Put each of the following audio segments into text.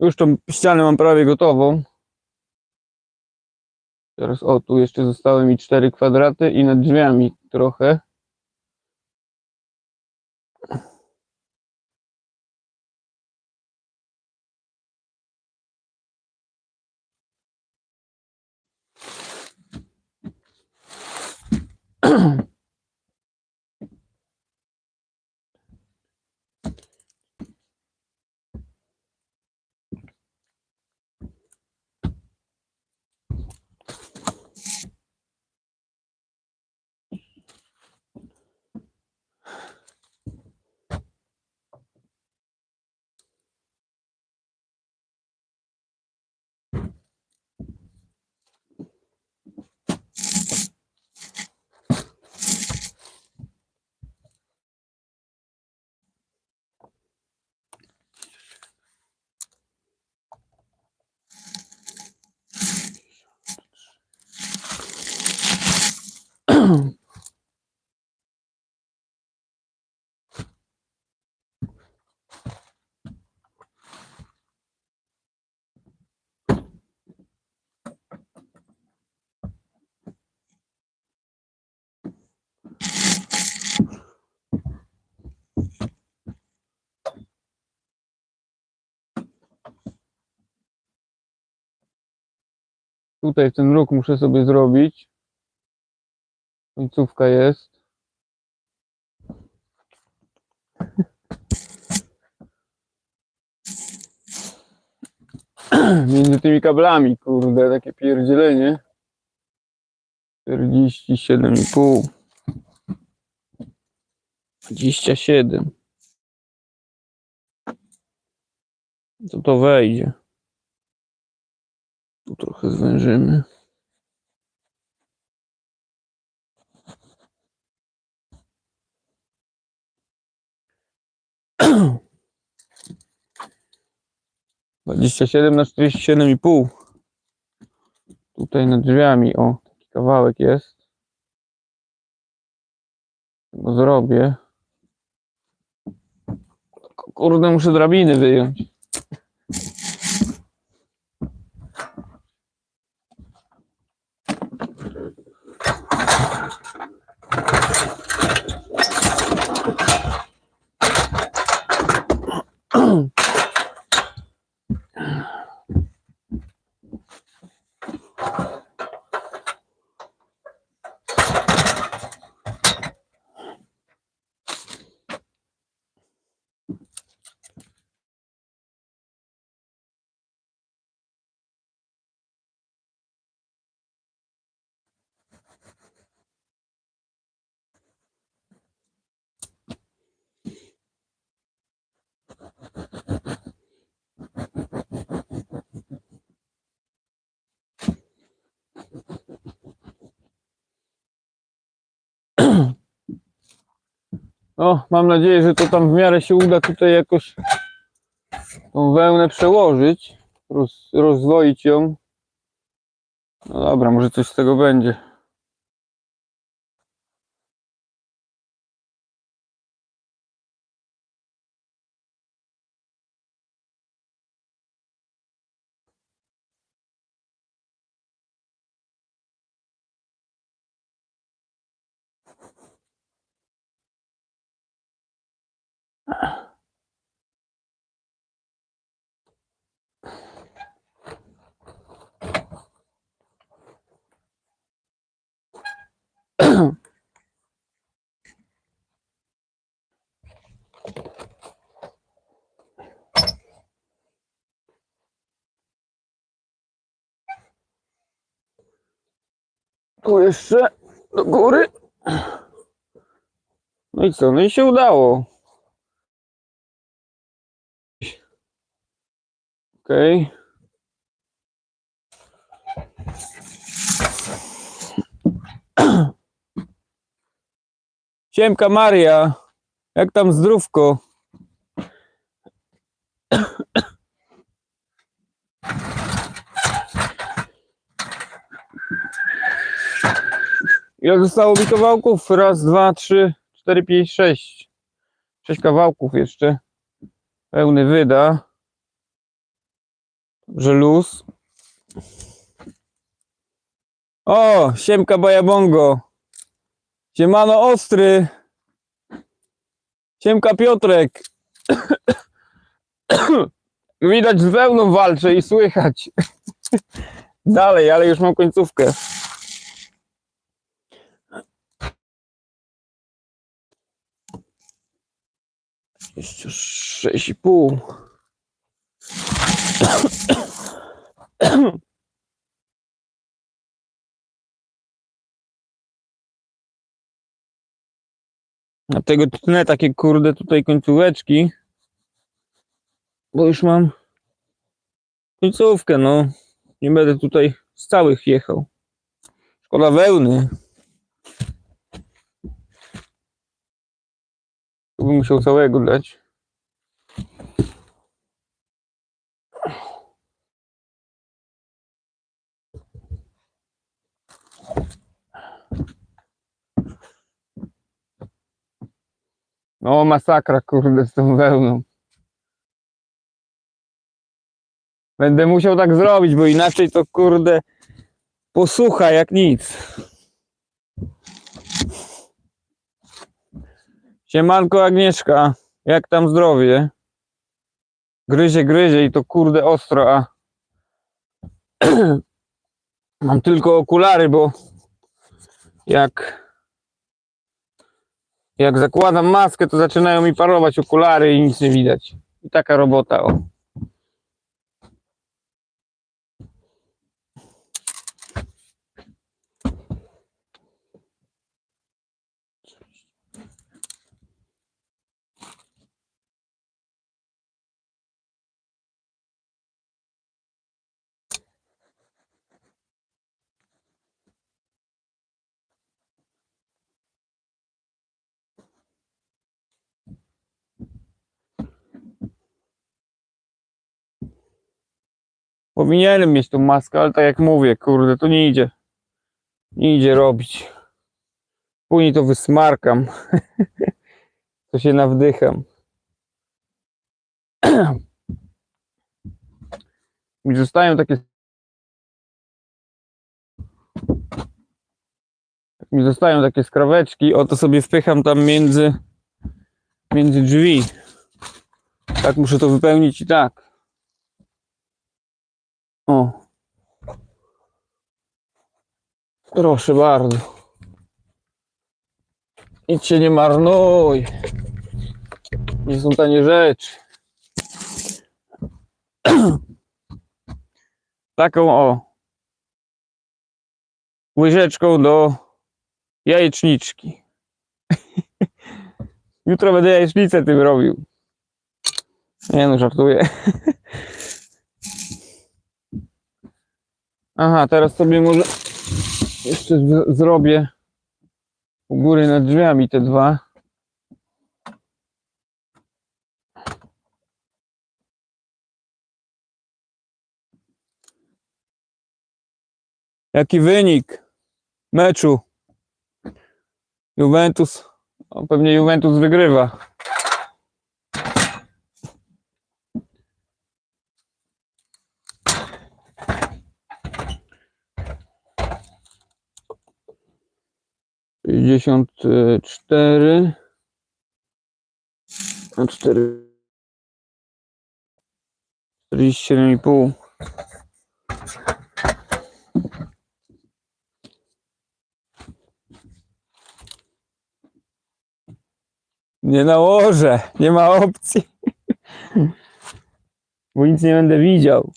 Już tą ścianę mam prawie gotową. Teraz o, tu jeszcze zostały mi cztery kwadraty i nad drzwiami trochę. Tutaj ten róg muszę sobie zrobić. Końcówka jest. Między tymi kablami, kurde, takie pierdzielenie. 47,5. 27. To to wejdzie. Tu trochę zwężymy. Dwadzieścia siedem na czterdzieści siedem i pół. Tutaj nad drzwiami, o, taki kawałek jest. Go zrobię. Kurde, muszę drabiny wyjąć. O, mam nadzieję, że to tam w miarę się uda tutaj jakoś tą wełnę przełożyć, roz, rozwoić ją. No dobra, może coś z tego będzie. Tu jeszcze do góry. No i co? No i się udało. Okej. Siemka Maria. Jak tam zdrówko? Ile zostało mi kawałków? Raz, dwa, trzy, 4, 5, 6. 6 kawałków jeszcze. Pełny wyda. Że luz. O, siemka bajabongo. Siemano ostry. Siemka Piotrek. Widać z wełną walczę i słychać. Dalej, ale już mam końcówkę. Jeszcze sześć i pół. Dlatego tnę takie kurde tutaj końcóweczki. Bo już mam końcówkę, no. Nie będę tutaj z całych jechał. Szkoda wełny. Tu bym musiał całego dać. No masakra kurde z tą wełną. Będę musiał tak zrobić, bo inaczej to kurde posłucha jak nic. Siemanko Agnieszka, jak tam zdrowie? Gryzie, gryzie i to kurde ostro, a mam tylko okulary, bo jak jak zakładam maskę, to zaczynają mi parować okulary i nic nie widać. I taka robota, o. Powinienem mieć tą maskę, ale tak jak mówię, kurde, to nie idzie. Nie idzie robić. Później to wysmarkam. to się nawdycham. Mi zostają takie. Mi zostają takie skraweczki, o to sobie wpycham tam między między drzwi. Tak muszę to wypełnić i tak. O. Proszę bardzo. Nic się nie marnuj. Nie są tanie rzeczy. Taką o. Łyżeczką do jajeczniczki. Jutro będę jajecznicę tym robił. Nie no, żartuję. Aha, teraz sobie może jeszcze zrobię u góry nad drzwiami te dwa. Jaki wynik meczu? Juventus, pewnie Juventus wygrywa. Sześćdziesiąt cztery. A cztery. Czterdzieści siedem i pół. Nie nałożę, nie ma opcji. Bo nic nie będę widział.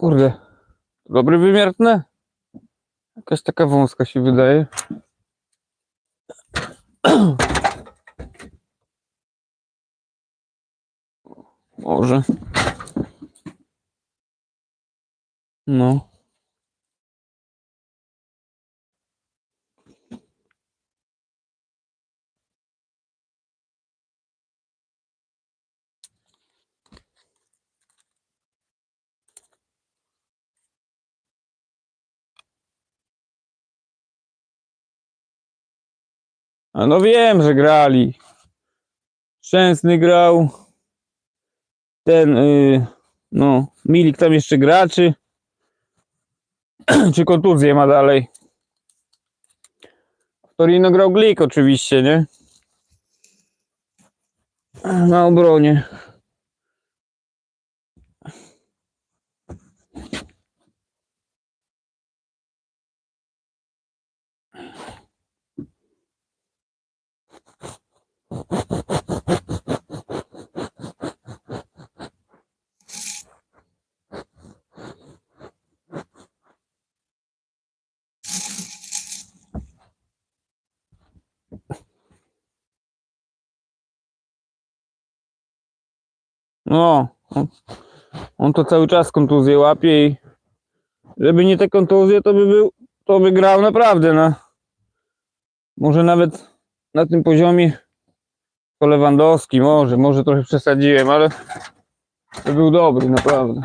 Kurde. Dobry wymiar tnę? Jakaś taka wąska się wydaje. Może. No. A no wiem, że grali. Szczęsny grał. Ten, y, no, Milik tam jeszcze gra, czy, czy kontuzję ma dalej. Torino grał Glik oczywiście, nie? Na obronie. No, on, to cały czas kontuzję łapie i żeby nie te kontuzje, to by był, to by grał naprawdę na, może nawet na tym poziomie to Lewandowski, może, może trochę przesadziłem, ale to był dobry, naprawdę.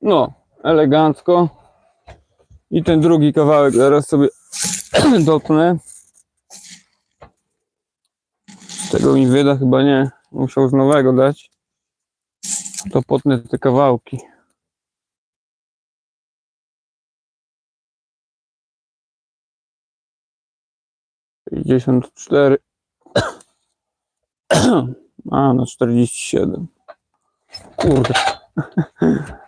No, elegancko. I ten drugi kawałek zaraz sobie dotnę. Tego mi wyda chyba nie. Musiał z nowego dać. To potnę te kawałki. Sześćdziesiąt cztery. A, na czterdzieści siedem. Kurde.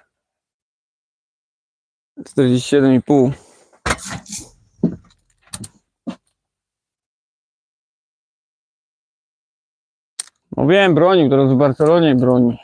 47,5. No wiem, bronił, teraz w Barcelonie broni.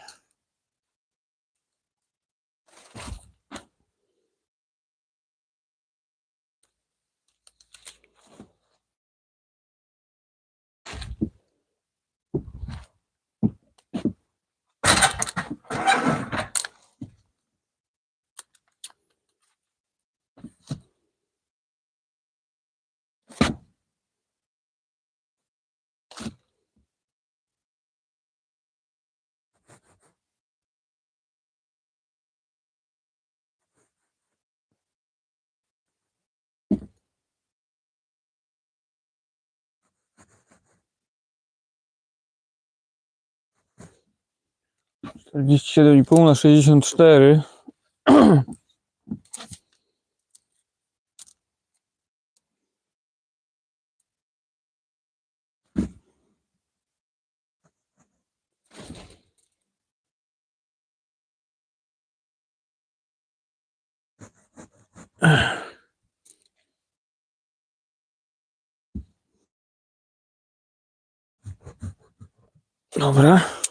Czterdzieści siedem i pół na sześćdziesiąt cztery. Dobra.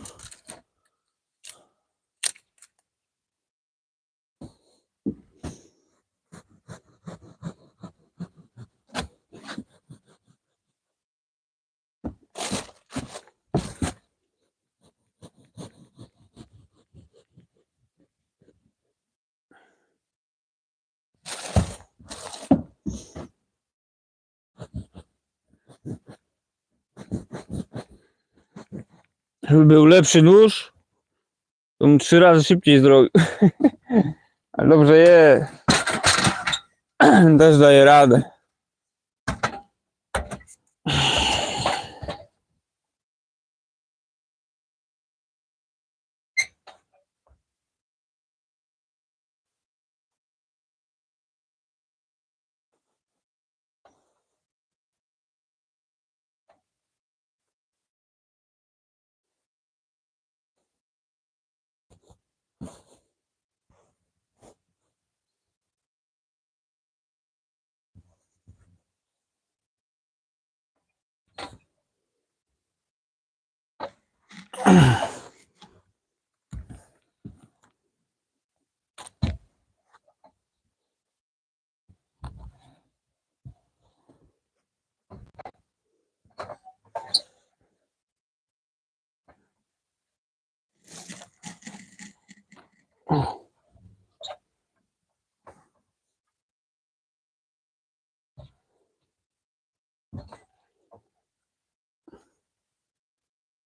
Był lepszy nóż, to bym trzy razy szybciej zrobił. Ale dobrze je. Też daje radę. Uh-huh.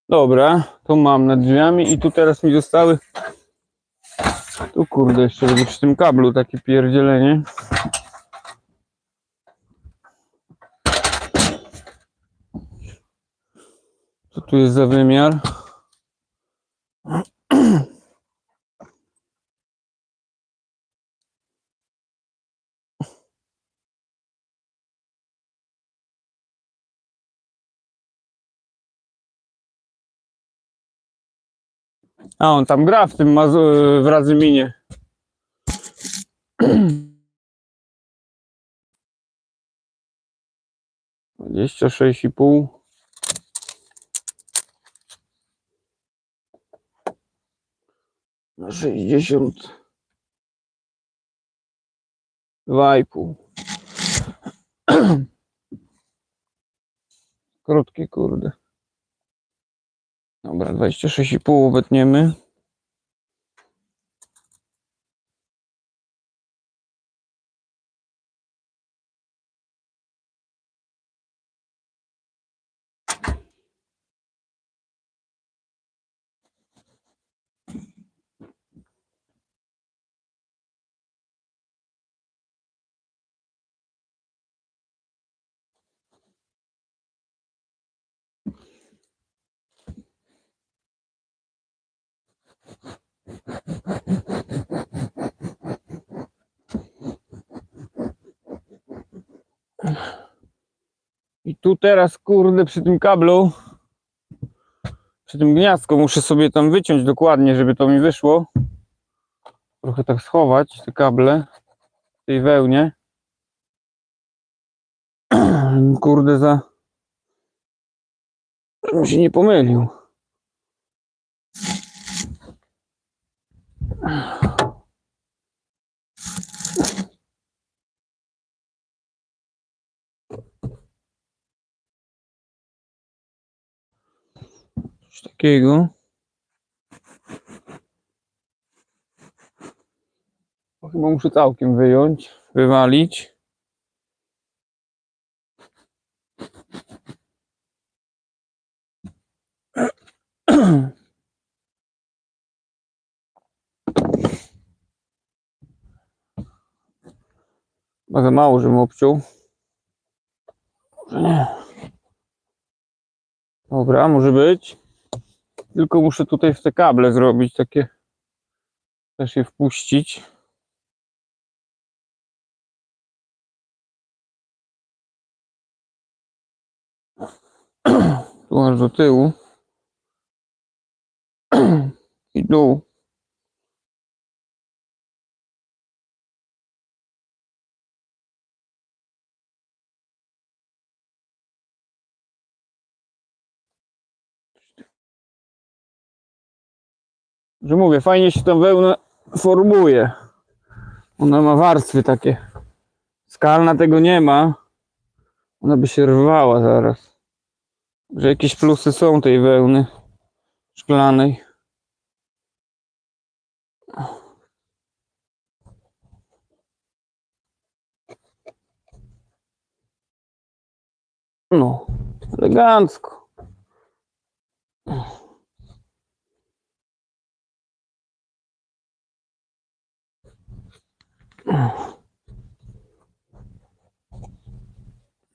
Dobra, to mam nad drzwiami i tu teraz mi zostały. Tu kurde, jeszcze będzie przy tym kablu takie pierdzielenie. Co tu jest za wymiar? A on tam gra w tym Mazu- w Radzyminie. Dwadzieścia sześć i pół. Na sześćdziesiąt. Dwa i pół. Krótkie kurde. Dobra, 26,5 obetniemy. I tu teraz, kurde, przy tym kablu, przy tym gniazdku, muszę sobie tam wyciąć dokładnie, żeby to mi wyszło. Trochę tak schować te kable w tej wełnie. Kurde, za. Żebym się nie pomylił. Coś takiego. To chyba muszę całkiem wyjąć, wywalić. Chyba za mało, żebym obciął. Może nie. Dobra, może być. Tylko muszę tutaj w te kable zrobić takie. Też je wpuścić. Tu aż do tyłu. I dół. Że mówię, fajnie się ta wełna formuje. Ona ma warstwy takie. Skalna tego nie ma. Ona by się rwała zaraz. Że jakieś plusy są tej wełny szklanej. No, elegancko.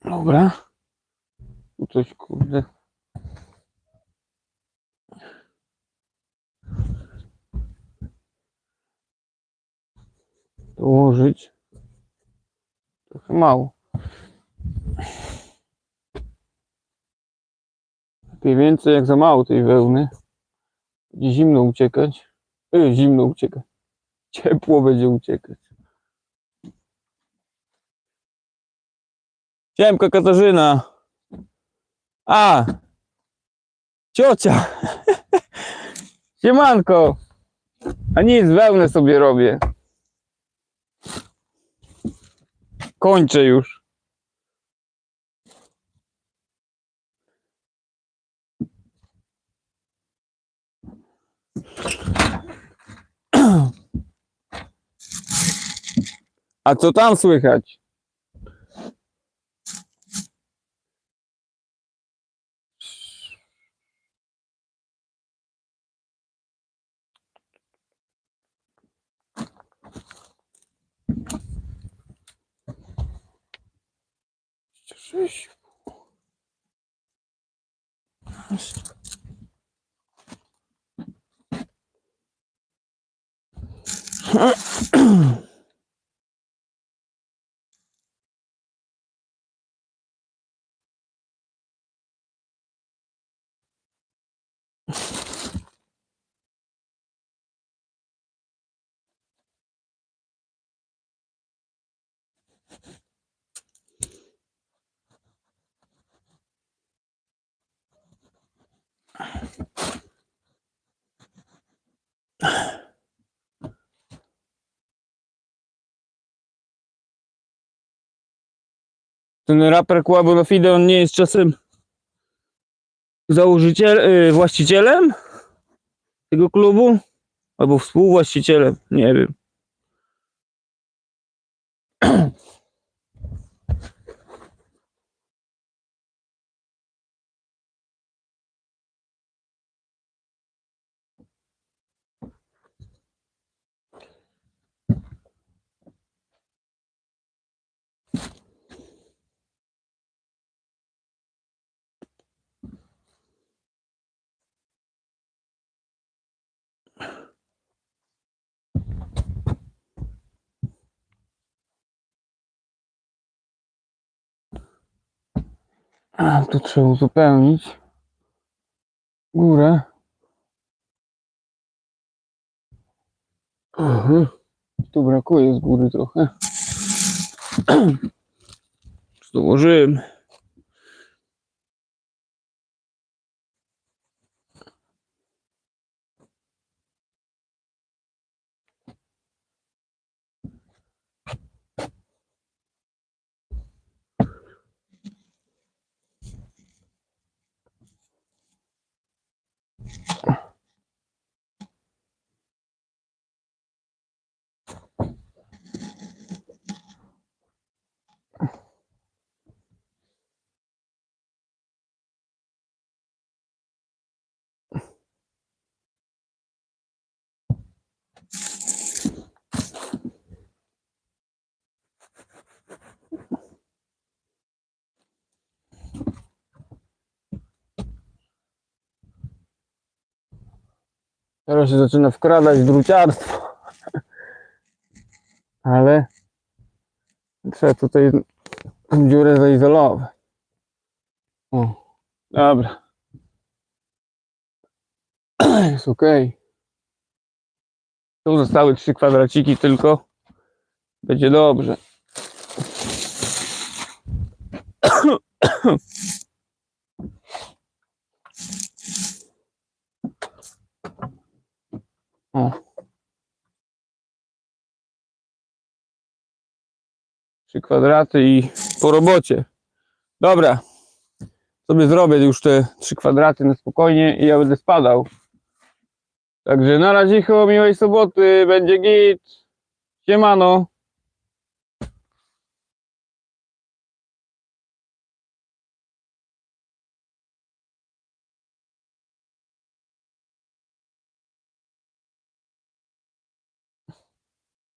Dobra. Tu coś kurde. Dołożyć. Trochę mało. Lepiej więcej jak za mało tej wełny. Będzie zimno uciekać. Yy, zimno uciekać. Ciepło będzie uciekać. Siemka Katarzyna. A! Ciocia! Siemanko! A nic, wełnę sobie robię. Kończę już. A co tam słychać? Sześć. Ten raper Kłabo no Fide, on nie jest czasem założyciel, właścicielem tego klubu? Albo współwłaścicielem, nie wiem. A, tu trzeba uzupełnić górę. Tu brakuje z góry trochę. you Teraz się zaczyna wkradać druciarstwo. Ale trzeba tutaj dziurę zaizolować. O, dobra. Jest ok. Tu zostały trzy kwadraciki tylko. Będzie dobrze. O. Trzy kwadraty i po robocie. Dobra. Sobie zrobię już te trzy kwadraty na spokojnie i ja będę spadał. Także na razie miłej soboty, będzie git. Siemano.